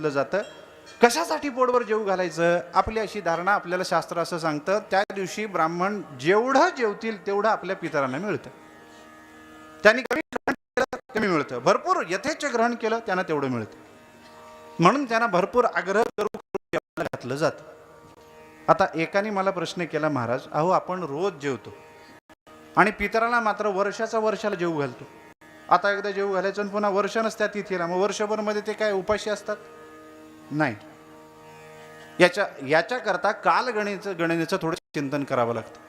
घातलं जातं. कशासाठी पोटभर जेवू घालायचं? आपली अशी धारणा आपल्याला शास्त्र असं सांगतं त्या दिवशी ब्राह्मण जेवढं जेवतील तेवढं आपल्या पितरांना मिळतं. त्यांनी कमी ग्रहण केलं कमी मिळतं. भरपूर यथेच्छ ग्रहण केलं त्यांना तेवढं मिळतं. म्हणून त्यांना भरपूर आग्रह करू करून घातलं जातं. आता एकाने मला प्रश्न केला महाराज अहो आपण रोज जेवतो आणि पितराला मात्र वर्षाचा वर्षाला जेवू घालतो. आता एकदा जेवू घालायचं आणि पुन्हा वर्ष नसत्या तिथीला. मग वर्षभरमध्ये ते काय उपाशी असतात? नाही. याच्या याच्याकरता कालगणेचं गणनेचं थोडं चिंतन करावं लागतं.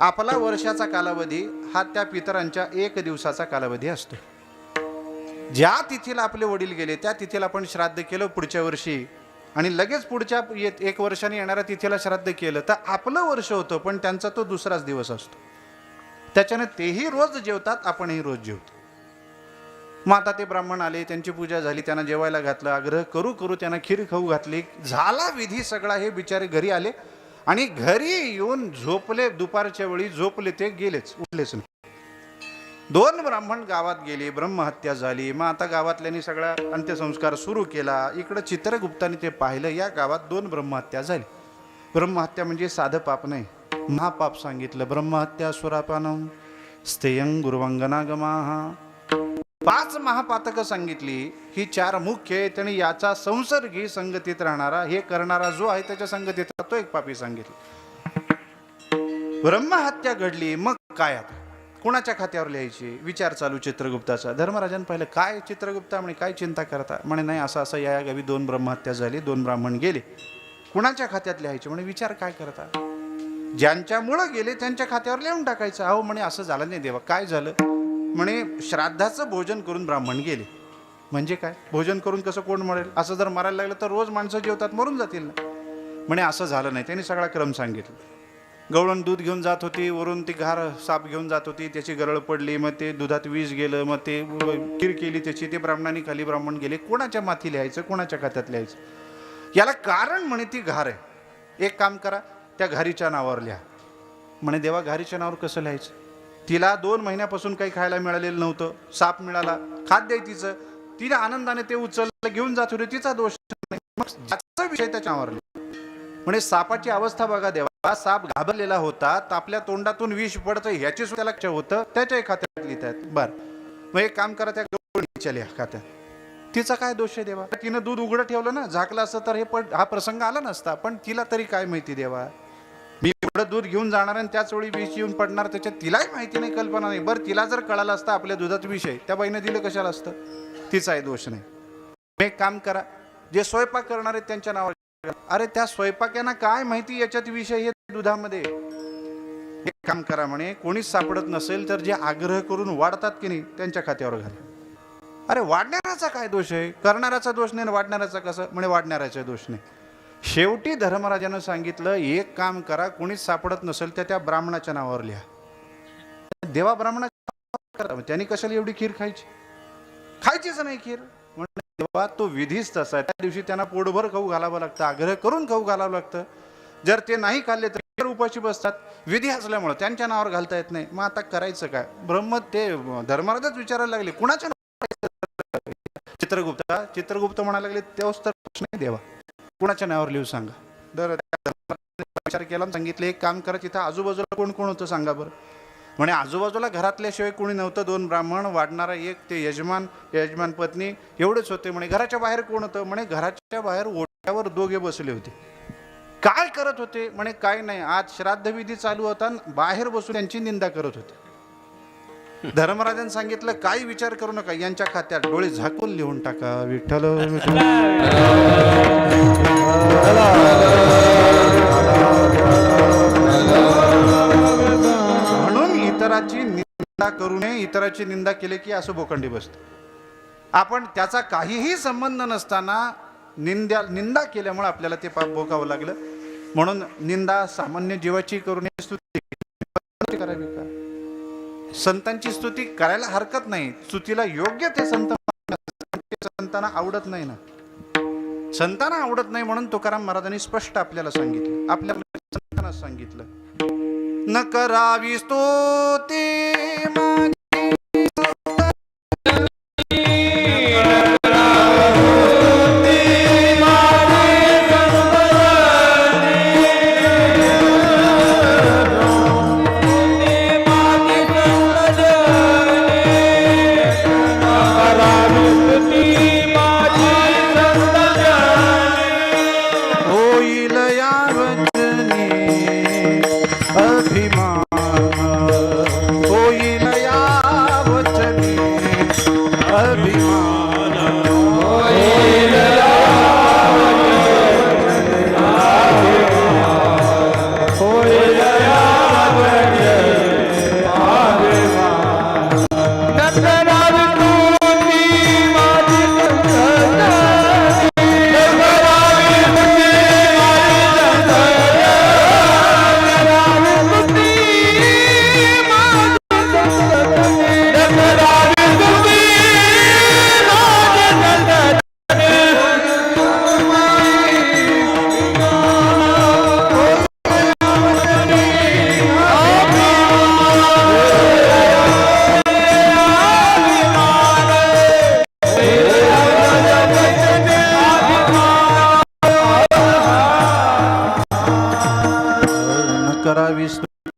आपला वर्षाचा कालावधी हा त्या पितरांच्या एक दिवसाचा कालावधी असतो. ज्या तिथीला आपले वडील गेले त्या तिथीला आपण श्राद्ध केलं पुढच्या वर्षी. आणि लगेच पुढच्या येत एक वर्षाने येणाऱ्या तिथीला श्राद्ध केलं तर आपलं वर्ष होतं पण त्यांचा तो दुसराच दिवस असतो. त्याच्याने तेही रोज जेवतात आपणही रोज जेवतो. मग आता ते ब्राह्मण आले त्यांची पूजा झाली त्यांना जेवायला घातलं आग्रह करू करू त्यांना खीर खाऊ घातली. झाला विधी सगळा हे बिचारे घरी आले. आणि घरी येऊन झोपले दुपारच्या वेळी झोपले ते गेलेच उठलेच नाही. दोन ब्राह्मण गावात गेले ब्रह्महत्या झाली. मग आता गावातल्यांनी सगळा अंत्यसंस्कार सुरू केला. इकडं चित्रगुप्ताने ते पाहिलं या गावात दोन ब्रह्महत्या झाली. ब्रह्महत्या म्हणजे साधं पाप नाही. महापाप सांगितलं ब्रह्महत्या सुरापानम स्थेयं गुरुवंगनागमाहा पाच महापातकं सांगितली ही चार मुख्य आहेत आणि याचा संसर्गी संगतीत राहणारा हे करणारा जो आहे त्याच्या संगतीत तो एक पापी सांगितलं. ब्रह्महत्या घडली मग काय आता? कुणाच्या खात्यावर लिहायची? विचार चालू चित्रगुप्ताचा. धर्मराजान पाहिलं काय चित्रगुप्ता म्हणे काय चिंता करता? म्हणे नाही असं असं या गावी दोन ब्रह्महत्या झाली दोन ब्राह्मण गेले. कुणाच्या खात्यात लिहायचे? म्हणे विचार काय करता? ज्यांच्यामुळं गेले त्यांच्या खात्यावर लिहून टाकायचं. अहो म्हणे असं झालं नाही देवा काय झालं? म्हणे श्राद्धाचं भोजन करून ब्राह्मण गेले. म्हणजे काय? भोजन करून कसं कोण मरेल? असं जर मरायला लागलं तर रोज माणसं जेवतात मरून जातील ना. म्हणे असं झालं नाही. त्यांनी सगळा क्रम सांगितलं. गवळण दूध घेऊन जात होती वरून ती घार साप घेऊन जात होती त्याची गरळ पडली मग ते दुधात विष गेलं मग ते खीर केली त्याची ते ब्राह्मणांनी खाली ब्राह्मण गेले. कोणाच्या माथी लिहायचं? कोणाच्या खात्यात लिहायचं? याला कारण म्हणे ती घार आहे. एक काम करा त्या घारीच्या नावावर लिहा. म्हणे देवा घारीच्या नावावर कसं लिहायचं? तिला दोन महिन्यापासून काही खायला मिळालेलं नव्हतं. साप मिळाला खाद्य आहे तिचं. तिने आनंदाने ते उचललं घेऊन जात होते. तिचा दोष मग विषय त्याच्यावर म्हणजे सापाची अवस्था बघा देवा. साप घाबरलेला होता. तर आपल्या तोंडातून विष पडतं. ह्याची सुद्धा लक्ष होतं. त्याच्याही खात्यात लिहित आहेत बर. मग एक काम करा त्या गवळणीच्या खात्यात तिचा काय दोष आहे देवा? तिनं दूध उघडं ठेवलं ना झाकलं असतं तर हे पण हा प्रसंग आला नसता. पण तिला तरी काय माहिती देवा? एवढं दूध घेऊन जाणार आणि त्याच वेळी विष येऊन पडणार त्याच्यात तिलाही माहिती नाही कल्पना नाही. बरं तिला जर कळालं असतं आपल्या दुधात विष आहे त्या बाईनं दिलं कशाला असतं? तिचाही दोष नाही. एक काम करा जे स्वयंपाक करणारे त्यांच्या नावावर अरे त्या स्वयंपाक्यांना काय माहिती याच्यात विषय हे दुधामध्ये? एक काम करा म्हणे कोणीच सापडत नसेल तर जे आग्रह करून वाढतात की नाही त्यांच्या खात्यावर घाला. अरे वाढणाऱ्याचा काय दोष आहे? करणाऱ्याचा दोष नाही वाढणाऱ्याचा कसं? म्हणे वाढणाऱ्याचा दोष नाही. शेवटी धर्मराजानं सांगितलं एक काम करा कुणीच सापडत नसेल तर त्या ब्राह्मणाच्या नावावर लिहा. देवा ब्राह्मणाच्या नावावर त्यांनी कशाला एवढी खीर खायची? खायचीच नाही खीर. म्हणजे तेव्हा तो विधीच तसा आहे. त्या दिवशी त्यांना पोटभर खाऊ घालावं लागतं आग्रह करून खाऊ घालावं लागतं. जर ते नाही खाल्ले तर उपाशी बसतात. विधी असल्यामुळं त्यांच्या नावावर घालता येत नाही. मग आता करायचं काय? ब्रह्म ते धर्मराजच विचारायला लागले. कुणाच्या नावावर? चित्रगुप्त. चित्रगुप्त म्हणायला लागले तेव्हाच तर प्रश्न देवा. कुणाच्या नावावर लिहू सांगा? तर धर्मराजाने विचार केला सांगितले एक काम करा तिथं आजूबाजूला कोण कोण होतं सांगा बरं. म्हणे आजूबाजूला घरातल्याशिवाय कोणी नव्हतं दोन ब्राह्मण वाढणारा एक ते यजमान यजमान पत्नी एवढेच होते. म्हणे घराच्या बाहेर कोण होतं? म्हणे घराच्या बाहेर ओट्यावर दोघे बसले होते. काय करत होते? म्हणे काय नाही. आज श्राद्धविधी चालू होता आणि बाहेर बसून त्यांची निंदा करत होते. धर्मराजांनी सांगितलं काही विचार करू नका. यांच्या खात्यात डोळे झाकून लिहून टाका विठ्ठल विठ्ठल. म्हणून इतराची निंदा करू नये इतराची निंदा केली की असं भोखंडी बसत. आपण त्याचा काहीही संबंध नसताना निंद्या निंदा केल्यामुळे आपल्याला ते पाप भोगावं लागलं. म्हणून निंदा सामान्य जीवाची करू नये स्तुती करावी का? संतांची स्तुती करायला हरकत नाही. स्तुतीला योग्य ते संत ते संतांना आवडत नाही ना. संतांना आवडत नाही म्हणून तुकाराम महाराजांनी स्पष्ट आपल्याला सांगितलं. आपल्या संतांना सांगितलं. न करावी स्तुती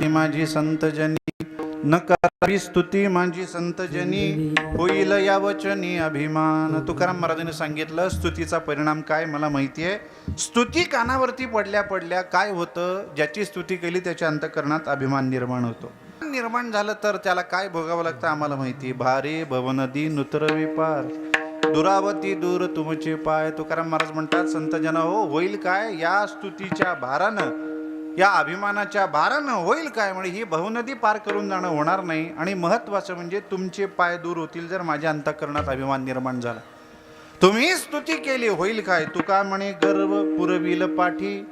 माझी संतजनी. न करावी स्तुती माझी संतजनी. होईल या वचनी अभिमान. तुकाराम महाराजांनी सांगितलं स्तुतीचा परिणाम काय मला माहिती आहे स्तुती कानावरती पडल्या पडल्या काय होतं? ज्याची स्तुती केली त्याच्या अंतकरणात अभिमान निर्माण होतो. निर्माण झालं तर त्याला काय भोगावं लागतं आम्हाला माहिती? भारे भवनदी नुतर विपार. दुरावती दूर तुमचे पाय. तुकाराम महाराज म्हणतात संतजना हो होईल काय? या स्तुतीच्या भारानं या अभिमानाच्या भारानं होईल काय म्हणजे ही बहुनदी पार करून जाणं होणार नाही. आणि महत्त्वाचं म्हणजे तुमचे पाय दूर होतील जर माझ्या अंतकरणात अभिमान निर्माण झाला. तुम्ही स्तुती केली होईल काय? तुका म्हणे गर्व पुरविल पाठी.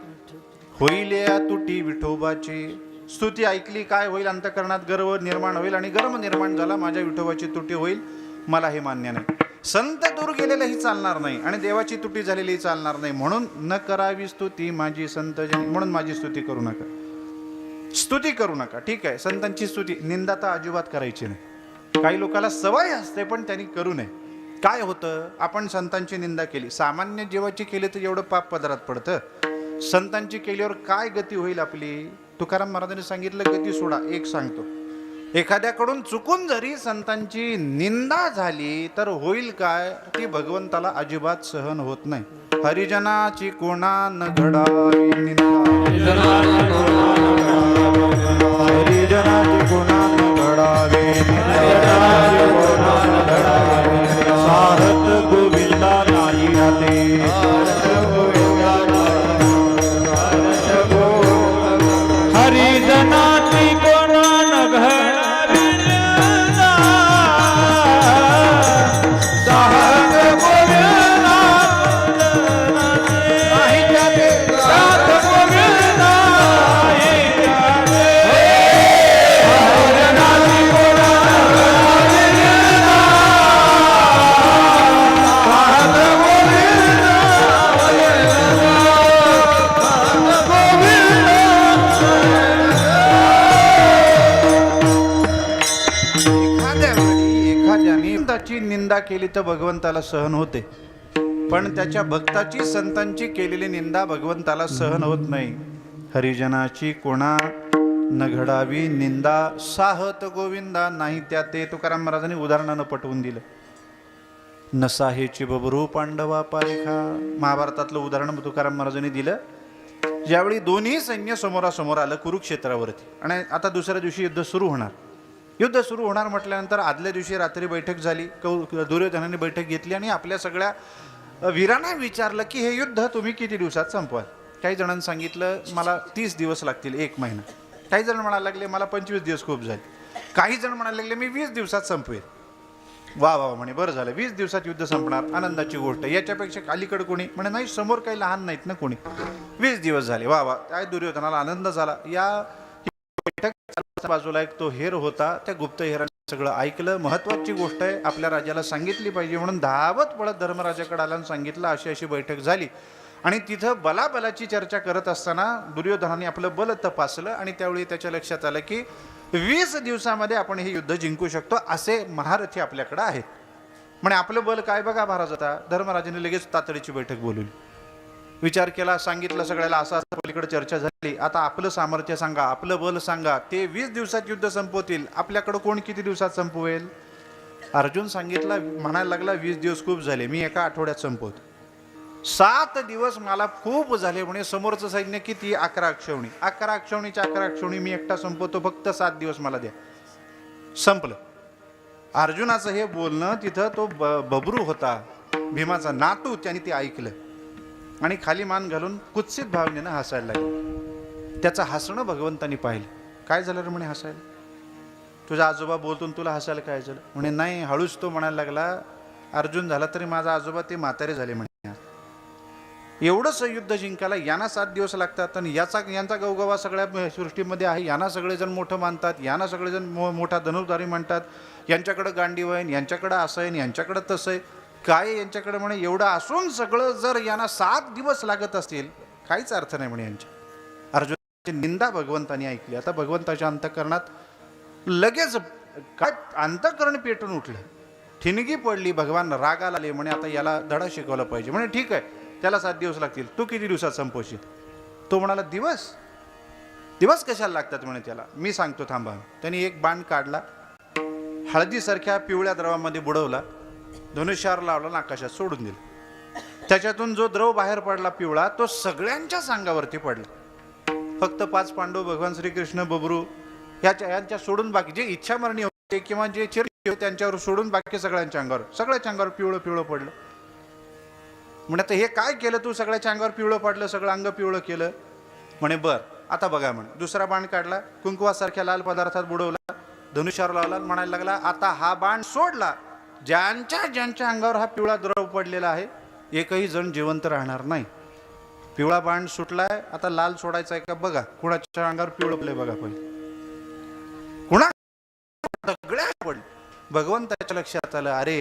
होईल या तुटी विठोबाची. स्तुती ऐकली काय होईल? अंतकरणात गर्व निर्माण होईल आणि गर्व निर्माण झाला माझ्या विठोबाची तुटी होईल. मला हे मान्य नाही. संत दूर गेलेलंही चालणार नाही आणि देवाची तुटी झालेलीही चालणार नाही. म्हणून न करावी स्तुती माझी संतजनी म्हणून माझी स्तुती करू नका. स्तुती करू नका. ठीक आहे. संतांची स्तुती. निंदा तर अजिबात करायची नाही. काही लोकांना सवय असते पण त्यांनी करू नये. काय होतं? आपण संतांची निंदा केली. सामान्य जीवाची केली तर एवढं पाप पदरात पडतं. संतांची केल्यावर काय गती होईल आपली? तुकाराम महाराजांनी सांगितलं गती सोडा. एक सांगतो. एखाद्याकडून चुकून जरी संतांची निंदा झाली तर होईल काय ती भगवंताला अजिबात सहन होत नाही. हरिजनाची कोणा न घडावी निंदा? केली तर भगवंताला सहन होते. पण त्याच्या भक्ताची संतांची केलेली निंदा भगवंताला सहन होत नाही. हरिजनाची कोणा न घडावी निंदा. साहत गोविंदा नाही त्या ते तुकाराम महाराजांनी उदाहरणानं पटवून दिलं. नसाहेची बबरू पांडवा पारेखा. महाभारतातलं उदाहरण तुकाराम महाराजांनी दिलं. ज्यावेळी दोन्ही सैन्य समोरासमोर आलं कुरुक्षेत्रावरती. आणि आता दुसऱ्या दिवशी युद्ध सुरू होणार. युद्ध सुरू होणार म्हटल्यानंतर आदल्या दिवशी रात्री बैठक झाली. कौ दुर्योधनाने बैठक घेतली आणि आपल्या सगळ्या वीरांना विचारलं की हे युद्ध तुम्ही किती दिवसात संपवाल? काही जणांनी सांगितलं मला तीस दिवस लागतील एक महिना. काही जण म्हणायला लागले मला पंचवीस दिवस खूप झाले. काही जण म्हणायला लागले मी वीस दिवसात संपवेल वा वा म्हणे बरं झालं. वीस दिवसात युद्ध संपणार आनंदाची गोष्ट याच्यापेक्षा अलीकडे कोणी म्हणे नाही समोर काही लहान नाहीत ना कोणी. वीस दिवस झाले. वा वा. काय दुर्योधनाला आनंद झाला. या बैठक बाजूला एक तो हेर होता त्या गुप्तहेराने सगळं ऐकलं. महत्वाची गोष्ट आहे आपल्या राजाला सांगितली पाहिजे म्हणून धावत पळत धर्मराजाकडे आला आणि सांगितलं अशी अशी बैठक झाली. आणि तिथं बलाबलाची चर्चा करत असताना दुर्योधनाने आपलं बल तपासलं आणि त्यावेळी त्याच्या लक्षात आलं की वीस दिवसामध्ये आपण हे युद्ध जिंकू शकतो असे महारथी आपल्याकडे आहेत. म्हणे आपलं बल काय बघा महाराज आता? धर्मराजाने लगेच तातडीची बैठक बोलवली. विचार केला सांगितलं सगळ्याला असा असं पलीकडे चर्चा झाली. आता आपलं सामर्थ्य सांगा आपलं बल सांगा. ते वीस दिवसात युद्ध संपवतील. आपल्याकडं कोण किती दिवसात संपवेल? अर्जुन सांगितला म्हणायला लागला वीस दिवस खूप झाले. मी एका आठवड्यात संपवतो. सात दिवस मला खूप झाले म्हणे. समोरचं सैन्य किती? अकरा अक्षवणी अकरा अक्षवणीच्या अकरा अक्षवणी मी एकटा संपवतो. फक्त सात दिवस मला द्या. संपलं. अर्जुनाचं हे बोलणं तिथं तो ब बबरू होता. भीमाचा नातू त्याने ते ऐकलं. आणि खाली मान घालून कुत्सित भावनेनं हसायला लागले. त्याचं हसणं भगवंतानी पाहिलं. काय झालं रे म्हणे हसायला? तुझा आजोबा बोलतून तुला हसायला काय झालं? म्हणे नाही हळूच तो म्हणायला लागला अर्जुन झाला तरी माझा आजोबा ते म्हातारे झाले म्हणे. एवढंच युद्ध जिंकायला यांना सात दिवस लागतात आणि याचा यांचा गवगवा सगळ्या सृष्टीमध्ये आहे. यांना सगळेजण मोठं मानतात यांना सगळेजण मो मोठा धनुर्धारी म्हणतात. यांच्याकडं गांडीव आहे यांच्याकडं असं आहे यांच्याकडं तसं आहे काय यांच्याकडे म्हणे एवढं असून सगळं जर यांना सात दिवस लागत असतील काहीच अर्थ नाही म्हणे यांच्या. अर्जुनाची निंदा भगवंतानी ऐकली. आता भगवंताच्या अंतकरणात लगेच काय अंतकरण पेटून उठलं. ठिणगी पडली भगवान रागाला आले म्हणे आता याला धडा शिकवला पाहिजे. म्हणे ठीक आहे त्याला सात दिवस लागतील. तू किती दिवसात संपवशील? तो म्हणाला दिवस? दिवस कशाला लागतात म्हणे त्याला? मी सांगतो थांबा. त्यांनी एक बाण काढला हळदीसारख्या पिवळ्या द्रवामध्ये बुडवला. धनुष्यावर लावला आणि आकाशात सोडून दिलं. त्याच्यातून जो द्रव बाहेर पडला पिवळा तो सगळ्यांच्याच अंगावरती पडला. फक्त पाच पांडव भगवान श्रीकृष्ण बबरू ह्याच्या यांच्या सोडून बाकी जे इच्छामरणी होते किंवा जे चिर त्यांच्यावर सोडून बाकी सगळ्यांच्या अंगावर. सगळ्याच्या अंगावर पिवळं पिवळं पडलं. म्हणे आता हे काय केलं तू? सगळ्याच्या अंगावर पिवळं पडलं सगळं अंग पिवळं केलं? म्हणे बर आता बघा म्हणे. दुसरा बाण काढला कुंकुवासारख्या लाल पदार्थात बुडवला धनुष्यावर लावला म्हणायला लागला आता हा बाण सोडला. ज्यांच्या ज्यांच्या अंगावर हा पिवळा द्रव पडलेला आहे एकही जण जिवंत राहणार नाही. पिवळा बाण सुटलाय आता लाल सोडायचा आहे का बघा. कुणाच्या अंगावर पिवळं पडलंय बघा पहिले कुणा सगळ्या पडले भगवंताच्या लक्षात आलं अरे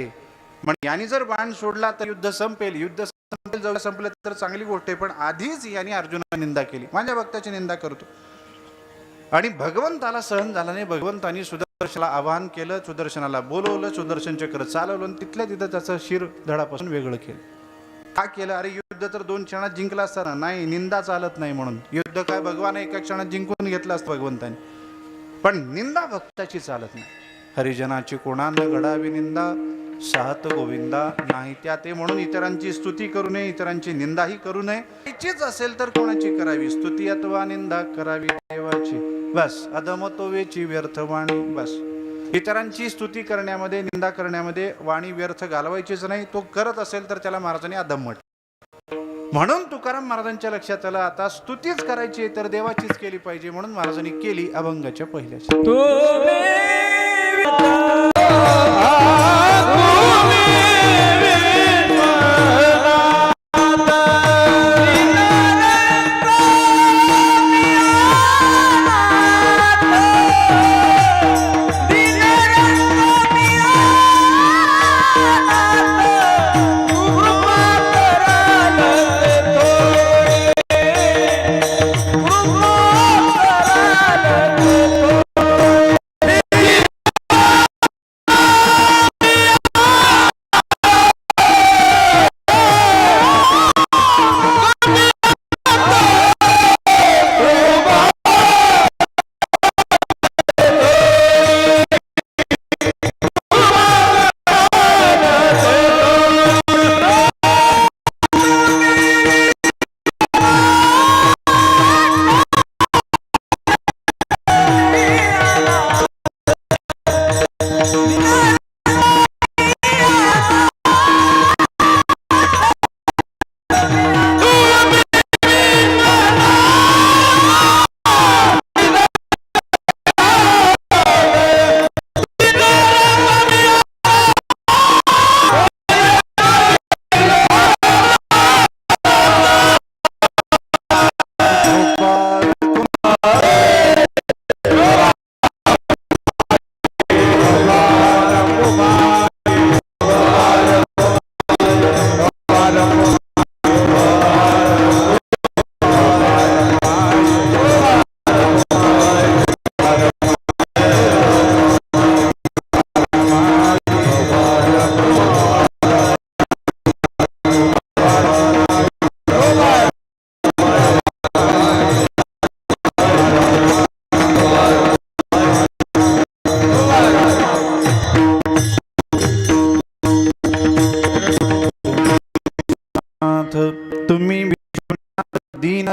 म्हण यांनी जर बाण सोडला तर युद्ध संपेल. युद्ध संपेल जवळ संपलं तर चांगली गोष्ट आहे पण आधीच यांनी अर्जुनाची निंदा केली. माझ्या भक्ताची निंदा करतो. आणि भगवंताला सहन झाला नाही भगवंतानी सुदर्शनाला आवाहन केलं सुदर्शनाला बोलवलं सुदर्शन चक्र चालवलं आणि तिथल्या तिथं त्याचं शिर धडापासून वेगळं केलं. का केलं? अरे युद्ध तर दोन क्षणात जिंकला असताना नाही निंदा चालत नाही म्हणून. युद्ध काय? भगवान एका क्षणात जिंकून घेतलं असतं भगवंताने. पण निंदा भक्ताची चालत नाही. हरिजनाची कोणानं घडावी निंदा? साहत गोविंदा नाही त्या ते म्हणून इतरांची स्तुती करू नये इतरांची निंदाही करू नये. तिचीच असेल तर कोणाची करावी? स्तुती अथवा निंदा करावी देवाची. बस. अधमतोवेची व्यर्थ वाणी बस. इतरांची स्तुती करण्यामध्ये निंदा करण्यामध्ये वाणी व्यर्थ घालवायचीच नाही. तो करत असेल तर त्याला महाराजांनी अधम म्हटलं. म्हणून तुकाराम महाराजांच्या लक्षात आलं आता स्तुतीच करायची तर देवाचीच केली पाहिजे म्हणून महाराजांनी केली अभंगाच्या पहिल्याच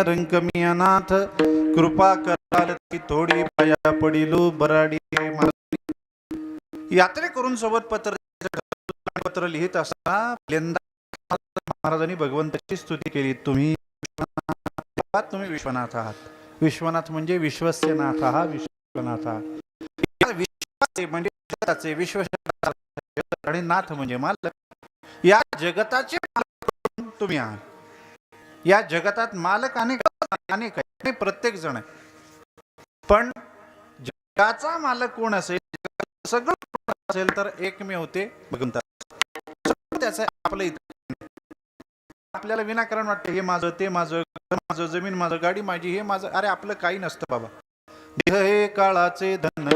रंकमी अनाथ कृपा कराल की थोडी पाया पडिलो बराडी यात्रे करून सोबत पत्र पत्र लिहित असताना पहिल्यांदा महाराजांनी भगवंताची स्तुती केली. तुम्ही तुम्ही विश्वनाथ आहात. विश्वनाथ म्हणजे विश्वस्य नाथ हा विश्वनाथ विश्वाचे म्हणजे जगताचे विश्व आणि नाथ म्हणजे मालक. या जगताचे तुम्ही आहात. या जगतात मालक अनेक अनेक आहे आणि प्रत्येक जण आहे पण जगाचा मालक कोण असेल सगळं कोण असेल तर एकमेव ते भगवंत. त्याचं आपलं इथं. आपल्याला विनाकारण वाटतं हे माझं ते माझं माझं जमीन माझं गाडी माझी हे माझं. अरे आपलं काही नसतं बाबा. देह हे काळाचे धन